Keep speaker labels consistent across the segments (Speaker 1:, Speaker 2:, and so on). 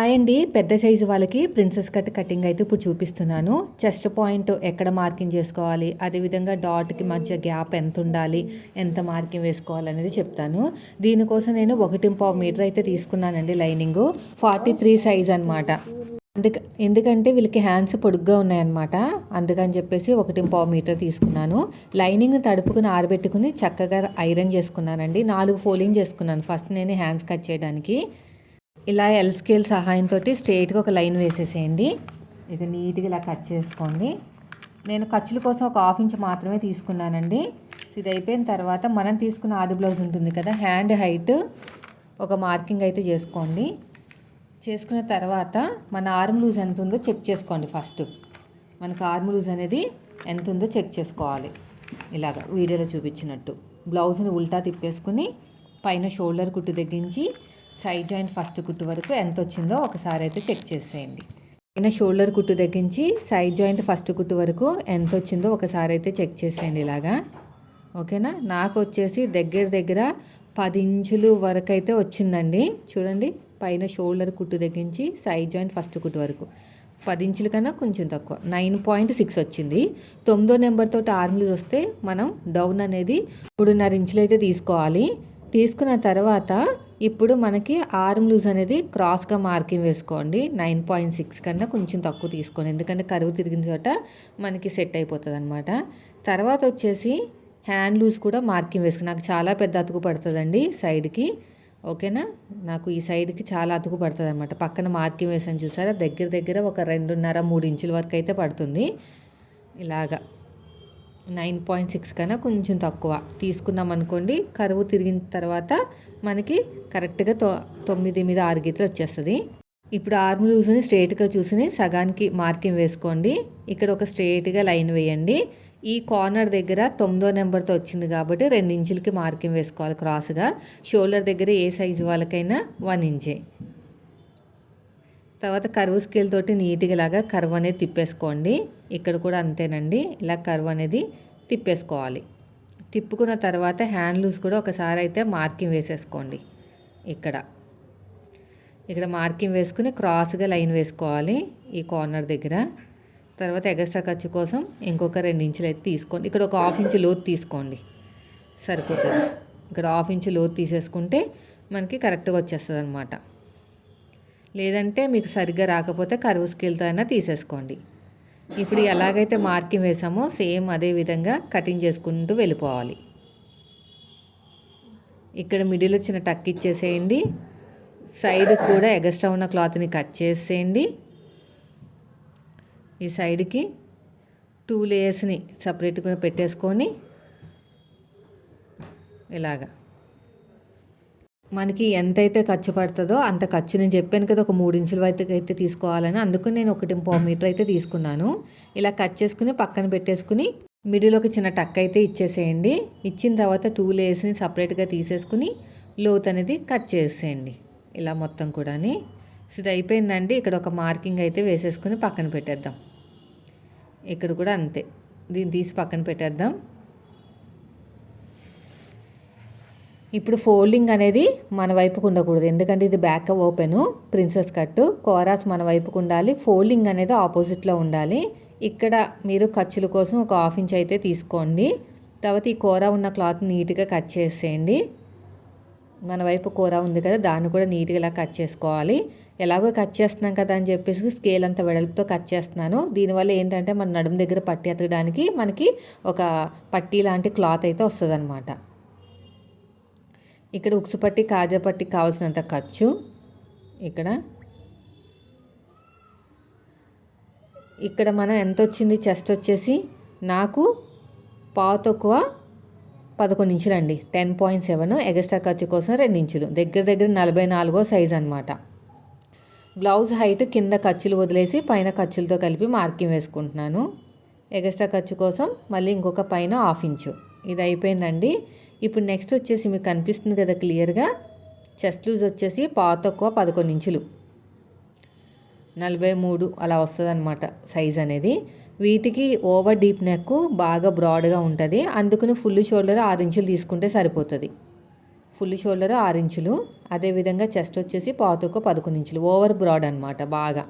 Speaker 1: Hi అండి. పెద్ద size వాళ్ళకి ప్రిన్సెస్ కట్ కటింగ్ అయితే ఇప్పుడు చూపిస్తున్నాను. చెస్ట్ పాయింట్ ఎక్కడ మార్కింగ్ చేసుకోవాలి? అదేవిధంగా డాట్కి మధ్య గ్యాప్ ఎంత ఉండాలి? ఎంత మార్కింగ్ వేసుకోవాలి అనేది చెప్తాను. దీనికోసం నేను ఒకటి పావు మీటర్ అయితే తీసుకున్నానండి లైనింగ్. ఫార్టీ త్రీ సైజ్ అనమాట అందుక ఎందుకంటే వీళ్ళకి హ్యాండ్స్ పొడుగ్గా ఉన్నాయన్నమాట. అందుకని చెప్పేసి ఒకటి పావు మీటర్ తీసుకున్నాను. లైనింగ్ తడుపుకుని ఆరబెట్టుకుని చక్కగా ఐరన్ చేసుకున్నానండి. నాలుగు ఫోలింగ్ చేసుకున్నాను. ఫస్ట్ నేను హ్యాండ్స్ కట్ చేయడానికి. ఇలా ఎల్ స్కేల్ సహాయంతో స్ట్రైట్గా ఒక లైన్ వేసేసేయండి. ఇది నీట్గా ఇలా కట్ చేసుకోండి. నేను ఖర్చుల కోసం ఒక హాఫ్ ఇంచ్ మాత్రమే తీసుకున్నానండి. ఇది అయిపోయిన తర్వాత మనం తీసుకున్న ఆది బ్లౌజ్ ఉంటుంది కదా హ్యాండ్ హైట్ ఒక మార్కింగ్ అయితే చేసుకోండి. చేసుకున్న తర్వాత మన ఆర్మ్ లూజ్ ఎంత ఉందో చెక్ చేసుకోండి ఫస్ట్ మనకు ఆర్మ్ లూజ్ అనేది ఎంత ఉందో చెక్ చేసుకోవాలి. ఇలాగ వీడియోలో చూపించినట్టు. బ్లౌజ్ని ఉల్టా తిప్పేసుకుని పైన షోల్డర్ కుట్టు తగ్గించి సైడ్ జాయింట్ ఫస్ట్ కుట్టు వరకు ఎంత వచ్చిందో ఒకసారి అయితే చెక్ చేసేయండి. పైన షోల్డర్ కుట్టు దగ్గర నుంచి సైడ్ జాయింట్ ఫస్ట్ కుట్టు వరకు ఎంత వచ్చిందో ఒకసారి అయితే చెక్ చేసేయండి ఇలాగా. ఓకేనా? నాకు వచ్చేసి దగ్గర దగ్గర పది ఇంచులు వరకు అయితే వచ్చిందండి. చూడండి పైన షోల్డర్ కుట్టు తగ్గించి సైడ్ జాయింట్ ఫస్ట్ కుట్టు వరకు. పది ఇంచుల కన్నా కొంచెం తక్కువ. నైన్ పాయింట్ సిక్స్ వచ్చింది. తొమ్మిదో నెంబర్తో ఆర్మ్లూజ్ వస్తే మనం డౌన్ అనేది మూడున్నర ఇంచులు అయితే తీసుకోవాలి. తీసుకున్న తర్వాత ఇప్పుడు మనకి ఆర్మ్ లూజ్ అనేది క్రాస్గా మార్కింగ్ వేసుకోండి. నైన్ పాయింట్ సిక్స్ కన్నా కొంచెం తక్కువ తీసుకోండి. ఎందుకంటే కరువు తిరిగిన చోట మనకి సెట్ అయిపోతుంది అనమాట తర్వాత వచ్చేసి హ్యాండ్ లూజ్ కూడా మార్కింగ్ వేసుకుని నాకు చాలా పెద్ద అతుకు పడుతుందండి సైడ్కి. ఓకేనా? నాకు ఈ సైడ్కి చాలా అతుకు పడుతుంది అనమాట పక్కన మార్కింగ్ వేసాను చూసారా? దగ్గర దగ్గర ఒక రెండున్నర మూడు ఇంచుల వరకు అయితే పడుతుంది. ఇలాగా. నైన్ పాయింట్ సిక్స్ కన్నా కొంచెం తక్కువ. తీసుకున్నాం అనుకోండి కరువు తిరిగిన తర్వాత మనకి కరెక్ట్గా తొ తొమ్మిది మీద ఆరు గీతలు వచ్చేస్తుంది. ఇప్పుడు ఆర్మ్ లూజ్ని స్ట్రేట్గా చూసుకుని సగానికి మార్కింగ్ వేసుకోండి. ఇక్కడ ఒక స్ట్రేట్గా లైన్ వేయండి. ఈ కార్నర్ దగ్గర తొమ్మిదో నెంబర్తో వచ్చింది కాబట్టి రెండు ఇంచులకి మార్కింగ్ వేసుకోవాలి క్రాస్గా. షోల్డర్ దగ్గర ఏ సైజు వాళ్ళకైనా వన్ ఇంచే. తర్వాత కర్వ్ స్కేల్ తోటి నీట్గా ఇలాగా కర్వ్ అనేది తిప్పేసుకోండి. ఇక్కడ కూడా అంతేనండి. ఇలా కర్వ్ అనేది తిప్పేసుకోవాలి. తిప్పుకున్న తర్వాత హ్యాండ్ లూస్ కూడా ఒకసారి అయితే మార్కింగ్ వేసేసుకోండి. ఇక్కడ. ఇక్కడ మార్కింగ్ వేసుకుని క్రాస్గా లైన్ వేసుకోవాలి ఈ కార్నర్ దగ్గర. తర్వాత ఎగస్ట్రా ఖర్చు కోసం ఇంకొక రెండు ఇంచులు అయితే తీసుకోండి. ఇక్కడ ఒక హాఫ్ ఇంచు లోతు తీసుకోండి. సరిపోతుంది. ఇక్కడ హాఫ్ ఇంచు లోతు తీసేసుకుంటే మనకి కరెక్ట్గా వచ్చేస్తుంది అనమాట లేదంటే మీకు సరిగ్గా రాకపోతే కరువు స్కేల్తో అయినా తీసేసుకోండి. ఇప్పుడు ఎలాగైతే మార్కింగ్ వేసామో సేమ్ అదే విధంగా కటింగ్ చేసుకుంటూ వెళ్ళిపోవాలి. ఇక్కడ మిడిల్ వచ్చిన టక్ ఇచ్చేసేయండి. సైడ్ కూడా ఎగస్ట్రా ఉన్న క్లాత్ని కట్ చేసేయండి. ఈ సైడ్కి టూ లేయర్స్ని సపరేట్గా పెట్టేసుకొని ఇలాగా. మనకి ఎంతైతే ఖర్చు పడుతుందో అంత ఖర్చు నేను చెప్పాను కదా ఒక మూడు ఇంచుల వరకు అయితే తీసుకోవాలని. అందుకు నేను ఒకటి పావు మీటర్ అయితే తీసుకున్నాను. ఇలా కట్ చేసుకుని పక్కన పెట్టేసుకుని మిడిల్ ఒక చిన్న టక్ అయితే ఇచ్చేసేయండి. ఇచ్చిన తర్వాత టూ లేయర్స్ని సపరేట్గా తీసేసుకుని లోత్ అనేది కట్ చేసేయండి. ఇలా మొత్తం కూడా ఇది అయిపోయిందండి. ఇక్కడ ఒక మార్కింగ్ అయితే వేసేసుకుని పక్కన పెట్టేద్దాం. ఇక్కడ కూడా అంతే. దీన్ని తీసి పక్కన పెట్టేద్దాం. ఇప్పుడు ఫోల్డింగ్ అనేది మన వైపుకు ఉండకూడదు. ఎందుకంటే ఇది బ్యాక్ ఓపెను ప్రిన్సెస్ కట్. కోరాస్ మన వైపుకు ఉండాలి. ఫోల్డింగ్ అనేది ఆపోజిట్లో ఉండాలి. ఇక్కడ మీరు ఖర్చుల కోసం ఒక హాఫ్ ఇంచ్ అయితే తీసుకోండి. తర్వాత ఈ కూర ఉన్న క్లాత్ నీట్గా కట్ చేసేయండి. మన వైపు కూర ఉంది కదా దాన్ని కూడా నీట్గా ఇలా కట్ చేసుకోవాలి. ఎలాగో కట్ చేస్తున్నాం కదా అని చెప్పేసి స్కేల్ అంత వెడల్పుతో కట్ చేస్తున్నాను. దీనివల్ల ఏంటంటే మన నడుము దగ్గర పట్టి ఎత్తడానికి మనకి ఒక పట్టీ లాంటి క్లాత్ అయితే వస్తుంది అనమాట ఇక్కడ ఉక్సు పట్టి కాజా పట్టి కావాల్సినంత ఖర్చు ఇక్కడ. ఇక్కడ మనం ఎంత వచ్చింది చెస్ట్ వచ్చేసి నాకు పావు తక్కువ పదకొండు ఇంచులు అండి టెన్ పాయింట్ సెవెన్ ఎగస్ట్రా ఖర్చు కోసం రెండు ఇంచులు. దగ్గర దగ్గర నలభై నాలుగో సైజ్ అనమాట బ్లౌజ్ హైట్ కింద ఖర్చులు వదిలేసి పైన ఖర్చులతో కలిపి మార్కింగ్ వేసుకుంటున్నాను. ఎగస్ట్రా ఖర్చు కోసం మళ్ళీ ఇంకొక పైన హాఫ్ ఇంచు. ఇది అయిపోయిందండి. ఇప్పుడు నెక్స్ట్ వచ్చేసి మీకు కనిపిస్తుంది కదా క్లియర్గా చెస్ట్ లూజ్ వచ్చేసి పావు తక్కువ పదకొండు ఇంచులు. నలభై మూడు అలా వస్తుంది అనమాట సైజ్ అనేది. వీటికి ఓవర్ డీప్ నెక్ బాగా బ్రాడ్గా ఉంటుంది. అందుకని ఫుల్ షోల్డర్ ఆరు ఇంచులు తీసుకుంటే సరిపోతుంది. ఫుల్ షోల్డర్ ఆరు ఇంచులు. అదేవిధంగా చెస్ట్ వచ్చేసి పాతొక్క పదకొండు ఇంచులు. ఓవర్ బ్రాడ్ అనమాట బాగా.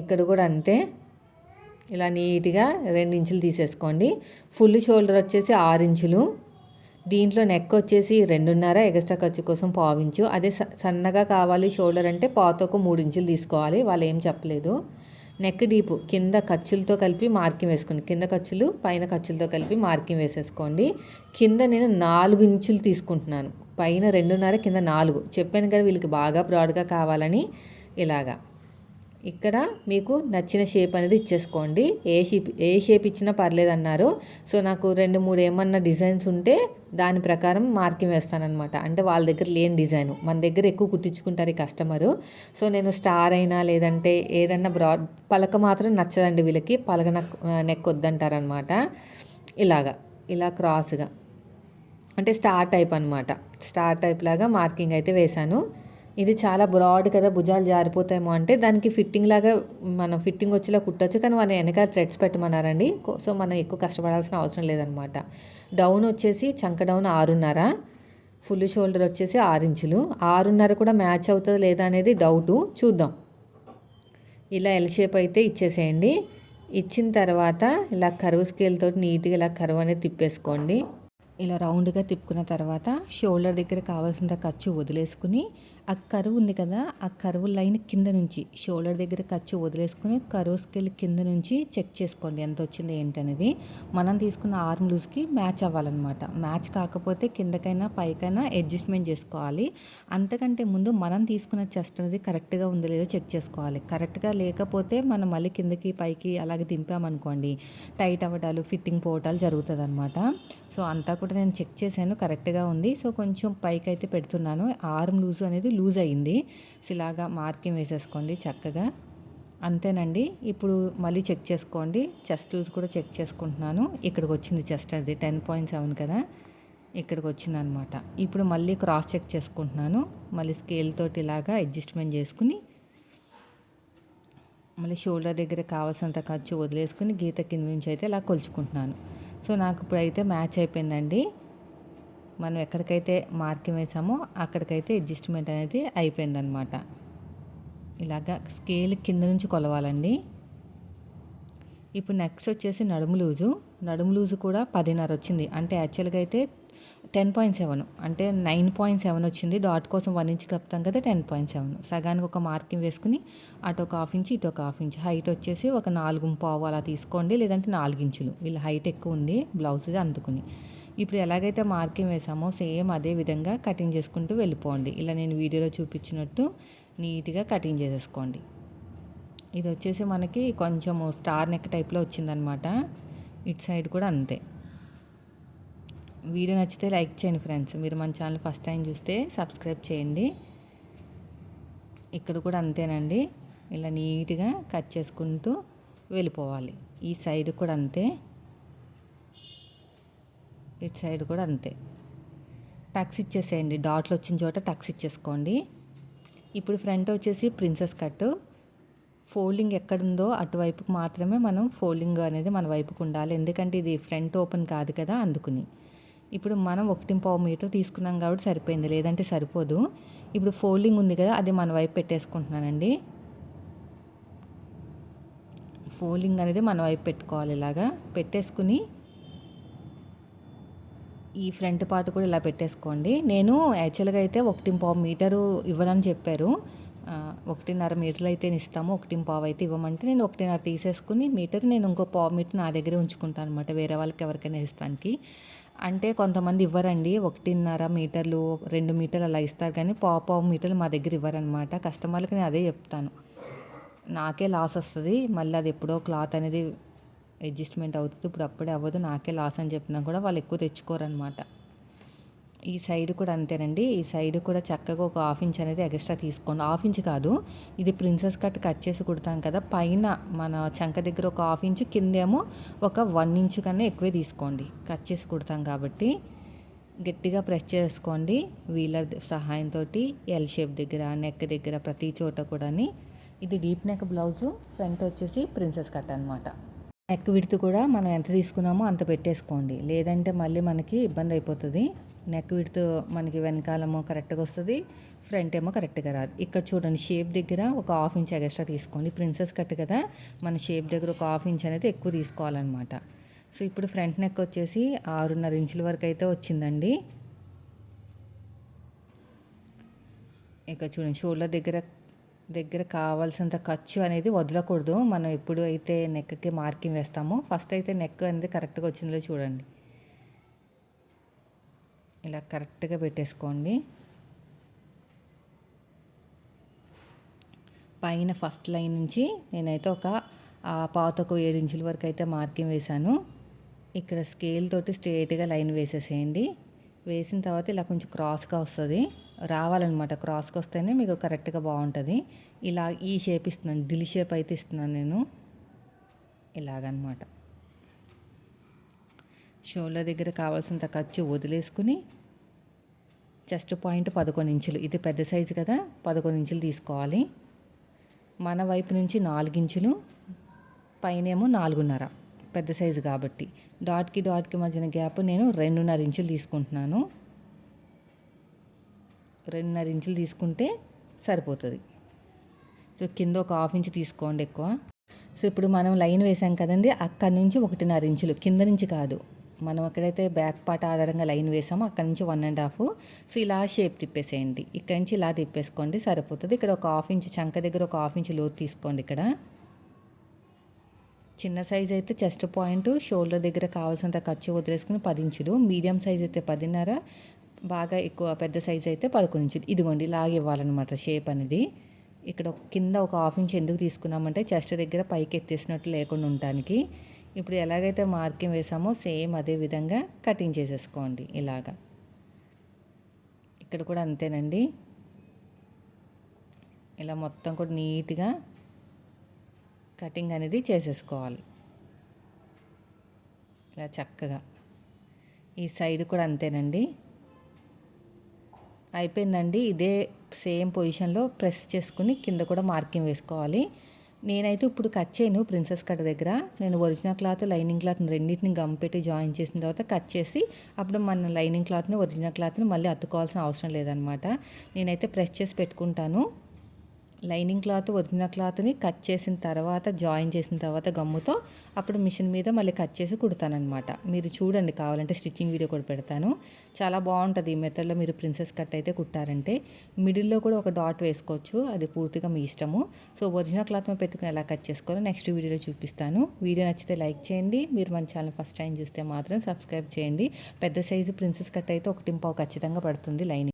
Speaker 1: ఇక్కడ కూడా అంతే. ఇలా నీట్గా రెండు ఇంచులు తీసేసుకోండి. ఫుల్ షోల్డర్ వచ్చేసి ఆరు ఇంచులు. దీంట్లో నెక్ వచ్చేసి రెండున్నర ఎగస్ట్రా ఖర్చు కోసం పావించు అదే సన్నగా కావాలి షోల్డర్ అంటే పాతకు మూడు ఇంచులు తీసుకోవాలి. వాళ్ళు ఏం చెప్పలేదు. నెక్ డీపు కింద ఖర్చులతో కలిపి మార్కింగ్ వేసుకోండి. కింద ఖర్చులు పైన ఖర్చులతో కలిపి మార్కింగ్ వేసేసుకోండి. కింద నేను నాలుగు ఇంచులు తీసుకుంటున్నాను. పైన రెండున్నర కింద నాలుగు. చెప్పాను కదా వీళ్ళకి బాగా బ్రాడ్గా కావాలని. ఇలాగా. ఇక్కడ మీకు నచ్చిన షేప్ అనేది ఇచ్చేసుకోండి. ఏ షేప్ ఏ షేప్ ఇచ్చినా పర్లేదు అన్నారు సో నాకు రెండు మూడు ఏమన్నా డిజైన్స్ ఉంటే దాని ప్రకారం మార్కింగ్ వేస్తానమాట అంటే వాళ్ళ దగ్గర లేని డిజైన్ మన దగ్గర ఎక్కువ కుట్టించుకుంటారు ఈ కస్టమరు సో నేను స్టార్ అయినా లేదంటే ఏదన్నా బ్రాడ్ పలక మాత్రం నచ్చదండి వీళ్ళకి. పలక నెక్ వద్దంటారనమాట ఇలాగా ఇలా క్రాస్గా అంటే స్టార్ టైప్ అనమాట స్టార్ టైప్ లాగా మార్కింగ్ అయితే వేశాను. ఇది చాలా బ్రాడ్ కదా భుజాలు జారిపోతాయేమో అంటే దానికి ఫిట్టింగ్ లాగా మనం ఫిట్టింగ్ వచ్చేలా కుట్టచ్చు కానీ మన వెనకాల థ్రెడ్స్ పెట్టమన్నారండి. సో మనం ఎక్కువ కష్టపడాల్సిన అవసరం లేదనమాట డౌన్ వచ్చేసి చంక డౌన్ ఆరున్నర ఫుల్ షోల్డర్ వచ్చేసి ఆరు ఇంచులు. ఆరున్నర కూడా మ్యాచ్ అవుతుందా లేదా అనేది డౌటు చూద్దాం. ఇలా ఎల్ షేప్ అయితే ఇచ్చేసేయండి. ఇచ్చిన తర్వాత ఇలా కరువు స్కేల్తో నీట్గా ఇలా కరువు అనేది తిప్పేసుకోండి. ఇలా రౌండ్గా తిప్పుకున్న తర్వాత షోల్డర్ దగ్గర కావాల్సినంత ఖర్చు వదిలేసుకుని ఆ కరువు ఉంది కదా ఆ కరువు లైన్ కింద నుంచి షోల్డర్ దగ్గర ఖర్చు వదిలేసుకుని కరువు స్కేల్ కింద నుంచి చెక్ చేసుకోండి ఎంత వచ్చింది ఏంటనేది. మనం తీసుకున్న ఆర్మ్ లూజ్కి మ్యాచ్ అవ్వాలన్నమాట. మ్యాచ్ కాకపోతే కిందకైనా పైకైనా అడ్జస్ట్మెంట్ చేసుకోవాలి. అంతకంటే ముందు మనం తీసుకున్న చెస్ట్ అనేది కరెక్ట్గా ఉందో లేదో చెక్ చేసుకోవాలి. కరెక్ట్గా లేకపోతే మనం మళ్ళీ కిందకి పైకి అలాగే దింపామనుకోండి టైట్ అవ్వడాలు ఫిట్టింగ్ పోవటాలు జరుగుతుంది అనమాట సో అంతా కూడా నేను చెక్ చేశాను కరెక్ట్గా ఉంది. సో కొంచెం పైకి అయితే పెడుతున్నాను. ఆర్మ్ లూజ్ అనేది లూజ్ అయింది సో ఇలాగా మార్కింగ్ వేసేసుకోండి చక్కగా. అంతేనండి. ఇప్పుడు మళ్ళీ చెక్ చేసుకోండి. చెస్ట్ లూజ్ కూడా చెక్ చేసుకుంటున్నాను. ఇక్కడికి వచ్చింది చెస్ట్ అది టెన్ పాయింట్ సెవెన్ కదా. ఇక్కడికి వచ్చిందనమాట ఇప్పుడు మళ్ళీ క్రాస్ చెక్ చేసుకుంటున్నాను. మళ్ళీ స్కేల్ తోటి ఇలాగా అడ్జస్ట్మెంట్ చేసుకుని మళ్ళీ షోల్డర్ దగ్గర కావాల్సినంత ఖర్చు వదిలేసుకుని గీత కింద నుంచి అయితే ఇలా కొలుచుకుంటున్నాను. సో నాకు ఇప్పుడైతే మ్యాచ్ అయిపోయిందండి. మనం ఎక్కడికైతే మార్కింగ్ వేసామో అక్కడికైతే అడ్జస్ట్మెంట్ అనేది అయిపోయిందనమాట ఇలాగా స్కేల్ కింద నుంచి కొలవాలండి. ఇప్పుడు నెక్స్ట్ వచ్చేసి నడుము లూజు. నడుము లూజు కూడా పదిన్నర వచ్చింది. అంటే యాక్చువల్గా అయితే టెన్ పాయింట్ సెవెన్ అంటే నైన్ పాయింట్ సెవెన్ వచ్చింది. డాట్ కోసం వన్ ఇంచ్ కప్తాం కదా టెన్ పాయింట్ సెవెన్ సగానికి ఒక మార్కింగ్ వేసుకుని అటు ఒక హాఫ్ ఇంచ్ ఇటు ఒక హాఫ్ ఇంచ్ హైట్ వచ్చేసి ఒక నాలుగు పావు అలా తీసుకోండి లేదంటే నాలుగు ఇంచులు. వీళ్ళ హైట్ ఎక్కువ ఉంది బ్లౌజ్ అందుకుని. ఇప్పుడు ఎలాగైతే మార్కింగ్ వేసామో సేమ్ అదే విధంగా కటింగ్ చేసుకుంటూ వెళ్ళిపోండి. ఇలా నేను వీడియోలో చూపించినట్టు నీట్గా కటింగ్ చేసేసుకోండి. ఇది వచ్చేసి మనకి కొంచెము స్టార్ నెక్ టైప్లో వచ్చిందనమాట. ఇటు సైడ్ కూడా అంతే. వీడియో నచ్చితే లైక్ చేయండి ఫ్రెండ్స్. మీరు మన ఛానల్ ఫస్ట్ టైం చూస్తే సబ్స్క్రైబ్ చేయండి. ఇక్కడ కూడా అంతేనండి. ఇలా నీట్గా కట్ చేసుకుంటూ వెళ్ళిపోవాలి. ఈ సైడ్ కూడా అంతే. ఇటు సైడ్ కూడా అంతే. టక్స్ ఇచ్చేసేయండి. డాట్లు వచ్చిన చోట టక్స్ ఇచ్చేసుకోండి. ఇప్పుడు ఫ్రంట్ వచ్చేసి ప్రిన్సెస్ కట్ ఫోల్డింగ్ ఎక్కడుందో అటువైపుకు మాత్రమే మనం ఫోల్డింగ్ అనేది మన వైపుకు ఉండాలి. ఎందుకంటే ఇది ఫ్రంట్ ఓపెన్ కాదు కదా అందుకుని. ఇప్పుడు మనం ఒకటి పావు మీటర్ తీసుకున్నాం కాబట్టి సరిపోయింది. లేదంటే సరిపోదు. ఇప్పుడు ఫోల్డింగ్ ఉంది కదా అది మన వైపు పెట్టేసుకుంటున్నానండి. ఫోల్డింగ్ అనేది మన వైపు పెట్టుకోవాలి ఇలాగా. పెట్టేసుకుని ఈ ఫ్రంట్ పార్ట్ కూడా ఇలా పెట్టేసుకోండి. నేను యాక్చువల్గా అయితే ఒకటి పావు మీటరు ఇవ్వనని చెప్పారు. ఒకటిన్నర మీటర్లు అయితే ఇస్తాము. ఒకటి పావు అయితే ఇవ్వమంటే నేను ఒకటిన్నర తీసేసుకుని మీటర్ నేను ఇంకో పావు మీటర్ నా దగ్గరే ఉంచుకుంటాను అనమాట వేరే వాళ్ళకి ఎవరికైనా ఇస్తానికి. అంటే కొంతమంది ఇవ్వరండి. ఒకటిన్నర మీటర్లు రెండు మీటర్లు అలా ఇస్తారు కానీ పావు పావు మీటర్లు మా దగ్గర ఇవ్వరనమాట కస్టమర్లకి నేను అదే చెప్తాను. నాకే లాస్ వస్తుంది. మళ్ళీ అది ఎప్పుడో క్లాత్ అనేది అడ్జస్ట్మెంట్ అవుతుంది. ఇప్పుడు అప్పుడే అవ్వదు. నాకే లాస్ అని చెప్పినా కూడా వాళ్ళు ఎక్కువ తెచ్చుకోరనమాట ఈ సైడ్ కూడా అంతేనండి. ఈ సైడ్ కూడా చక్కగా ఒక హాఫ్ ఇంచ్ అనేది ఎక్స్ట్రా తీసుకోండి. హాఫ్ ఇంచ్ కాదు. ఇది ప్రిన్సెస్ కట్ కట్ చేసి కుడతాం కదా. పైన మన చంక దగ్గర ఒక హాఫ్ ఇంచ్ కిందేమో ఒక వన్ ఇంచ్ కన్నా ఎక్కువే తీసుకోండి. కట్ చేసి కుడతాం కాబట్టి గట్టిగా ప్రెస్ చేసుకోండి. వీలర్ సహాయంతో ఎల్ షేప్ దగ్గర నెక్ దగ్గర ప్రతి చోట కూడా ఇది డీప్ నెక్ బ్లౌజు ఫ్రంట్ వచ్చేసి ప్రిన్సెస్ కట్ అనమాట నెక్ విడుతు కూడా మనం ఎంత తీసుకున్నామో అంత పెట్టేసుకోండి. లేదంటే మళ్ళీ మనకి ఇబ్బంది అయిపోతుంది. నెక్ విడుతు మనకి వెనకాలమో కరెక్ట్గా వస్తుంది ఫ్రంట్ ఏమో కరెక్ట్గా రాదు. ఇక్కడ చూడండి షేప్ దగ్గర ఒక హాఫ్ ఇంచ్ ఎక్స్ట్రా తీసుకోండి. ప్రిన్సెస్ కట్ కదా మన షేప్ దగ్గర ఒక హాఫ్ ఇంచ్ అనేది ఎక్కువ తీసుకోవాలన్నమాట. సో ఇప్పుడు ఫ్రంట్ నెక్ వచ్చేసి ఆరున్నర ఇంచుల వరకు అయితే వచ్చిందండి. ఇక చూడండి షోల్డర్ దగ్గర దగ్గర కావాల్సినంత ఖర్చు అనేది వదలకూడదు. మనం ఎప్పుడు అయితే నెక్కి మార్కింగ్ వేస్తామో ఫస్ట్ అయితే నెక్ అనేది కరెక్ట్గా వచ్చిందో చూడండి. ఇలా కరెక్ట్గా పెట్టేసుకోండి. పైన ఫస్ట్ లైన్ నుంచి నేనైతే ఒక పాతకు ఏడు ఇంచుల వరకు అయితే మార్కింగ్ వేశాను. ఇక్కడ స్కేల్ తోటి స్ట్రేట్గా లైన్ వేసేసేయండి. వేసిన తర్వాత ఇలా కొంచెం క్రాస్గా వస్తుంది. రావాలన్నమాట. క్రాస్కి వస్తేనే మీకు కరెక్ట్గా బాగుంటుంది. ఇలా ఈ షేప్ ఇస్తున్నాను. దిల్ షేప్ అయితే ఇస్తున్నాను నేను. ఇలాగనమాట షోల్డర్ దగ్గర కావాల్సినంత ఖర్చు వదిలేసుకుని చెస్ట్ పాయింట్ పదకొండు ఇంచులు. ఇది పెద్ద సైజు కదా పదకొండు ఇంచులు తీసుకోవాలి. మన వైపు నుంచి నాలుగించులు పైనేమో నాలుగున్నర. పెద్ద సైజు కాబట్టి. డాట్కి డాట్కి మధ్యన గ్యాప్ నేను రెండున్నర ఇంచులు తీసుకుంటున్నాను. రెండున్నర ఇంచులు తీసుకుంటే సరిపోతుంది. సో కింద ఒక హాఫ్ ఇంచ్ తీసుకోండి ఎక్కువ. సో ఇప్పుడు మనం లైన్ వేసాం కదండి అక్కడి నుంచి ఒకటిన్నర ఇంచులు. కింద నుంచి కాదు. మనం ఎక్కడైతే బ్యాక్ పార్ట్ ఆధారంగా లైన్ వేసామో అక్కడ నుంచి వన్ అండ్ హాఫ్. సో ఇలా షేప్ తిప్పేసేయండి. ఇక్కడ నుంచి ఇలా తిప్పేసుకోండి సరిపోతుంది. ఇక్కడ ఒక హాఫ్ ఇంచ్ చంక దగ్గర ఒక హాఫ్ ఇంచ్ లోతు తీసుకోండి ఇక్కడ. చిన్న సైజ్ అయితే చెస్ట్ పాయింట్ షోల్డర్ దగ్గర కావాల్సినంత ఖర్చు వదిలేసుకుని పది ఇంచులు. మీడియం సైజ్ అయితే పదిన్నర బాగా ఎక్కువ పెద్ద సైజ్ అయితే పదకొండు ఇంచులు. ఇదిగోండి ఇలాగ ఇవ్వాలన్నమాట షేప్ అనేది. ఇక్కడ కింద ఒక హాఫ్ ఇంచ్ ఎందుకు తీసుకున్నామంటే చెస్ట్ దగ్గర పైకి ఎత్తేసినట్టు లేకుండా ఉండటానికి. ఇప్పుడు ఎలాగైతే మార్కింగ్ వేసామో సేమ్ అదే విధంగా కటింగ్ చేసేసుకోండి ఇలాగా. ఇక్కడ కూడా అంతేనండి. ఇలా మొత్తం కూడా నీట్గా కటింగ్ అనేది చేసేసుకోవాలి. ఇలా చక్కగా. ఈ సైడ్ కూడా అంతేనండి. అయిపోయిందండి. ఇదే సేమ్ పొజిషన్లో ప్రెస్ చేసుకుని కింద కూడా మార్కింగ్ వేసుకోవాలి. నేనైతే ఇప్పుడు కట్ చేయను ప్రిన్సెస్ కట్ దగ్గర. నేను ఒరిజినల్ క్లాత్ లైనింగ్ క్లాత్ రెండింటిని గమ్ పెట్టి జాయిన్ చేసిన తర్వాత కట్ చేసి అప్పుడు మన లైనింగ్ క్లాత్ని ఒరిజినల్ క్లాత్ని మళ్ళీ అతుకోవాల్సిన అవసరం లేదనమాట. నేనైతే ప్రెస్ చేసి పెట్టుకుంటాను. లైనింగ్ క్లాత్ ఒరిజినల్ క్లాత్ని కట్ చేసిన తర్వాత జాయిన్ చేసిన తర్వాత గమ్ముతో అప్పుడు మిషన్ మీద మళ్ళీ కట్ చేసి కుడతానమాట మీరు చూడండి కావాలంటే స్టిచ్చింగ్ వీడియో కూడా పెడతాను. చాలా బాగుంటుంది ఈ మెథడ్లో మీరు ప్రిన్సెస్ కట్ అయితే కుట్టారంటే. మిడిల్లో కూడా ఒక డాట్ వేసుకోవచ్చు. అది పూర్తిగా మీ ఇష్టము. సో ఒరిజినల్ క్లాత్ మీద పెట్టుకుని ఎలా కట్ చేసుకోవాలో నెక్స్ట్ వీడియోలో చూపిస్తాను. వీడియో నచ్చితే లైక్ చేయండి. మీరు మన ఛానల్ ఫస్ట్ టైం చూస్తే మాత్రం సబ్స్క్రైబ్ చేయండి. పెద్ద సైజు ప్రిన్సెస్ కట్ అయితే ఒకటి పావు ఖచ్చితంగా పడుతుంది లైనింగ్.